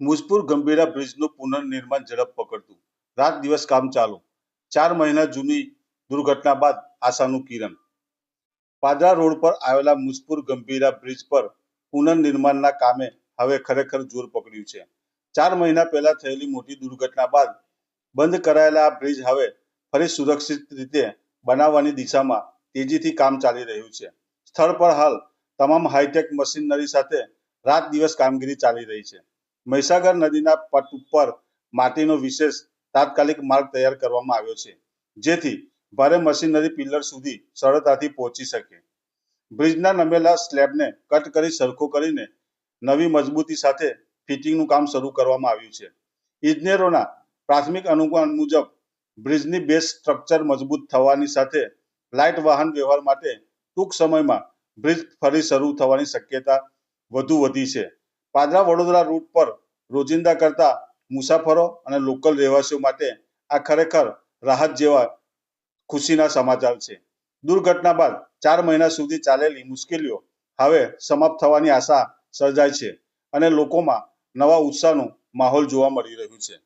મુજપુર ગંભીરા બ્રિજનું પુનર્નિર્માણ ઝડપ પકડતું. રાત દિવસ કામ ચાલુ. ચાર મહિના જૂની દુર્ઘટના બાદ આશાનું કિરણ. પાદરા રોડ પર આવેલા મુજપુર ગંભીરા બ્રિજ પર પુનર્નિર્માણના કામે હવે ખરેખર જોર પકડ્યું છે. ચાર મહિના પહેલા થયેલી મોટી દુર્ઘટના બાદ બંધ કરાયેલા આ બ્રિજ હવે ફરી સુરક્ષિત રીતે બનાવવાની દિશામાં તેજીથી કામ ચાલી રહ્યું છે. સ્થળ પર હાલ તમામ હાઈટેક મશીનરી સાથે રાત દિવસ કામગીરી ચાલી રહી છે. મહીસાગર નદીના પટ ઉપર માટીનો વિશેષ તાત્કાલિક માર્ગ તૈયાર કરવામાં આવ્યો છે, જેથી ભારે મશીનરી પિલ્લર સુધી સરળતાથી પહોંચી શકે. બ્રિજના નમેલા સ્લેબને કટ કરી સરખો કરીને નવી મજબૂતી સાથે ફિટિંગનું કામ શરૂ કરવામાં આવ્યું છે. ઇજનેરોના પ્રાથમિક અનુમાન મુજબ, બ્રિજની બેઝ સ્ટ્રક્ચર મજબૂત થવાની સાથે લાઇટ વાહન વ્યવહાર માટે ટૂંક સમયમાં બ્રિજ ફરી શરૂ થવાની શક્યતા વધુ વધી છે. પાદરા વડોદરા રૂટ પર રોજિંદા કરતા મુસાફરો અને લોકલ રહેવાસીઓ માટે આ ખરેખર રાહત જેવા ખુશીના સમાચાર છે. દુર્ઘટના બાદ ચાર મહિના સુધી ચાલેલી મુશ્કેલીઓ હવે સમાપ્ત થવાની આશા સર્જાય છે અને લોકોમાં નવા ઉત્સાહનો માહોલ જોવા મળી રહ્યું છે.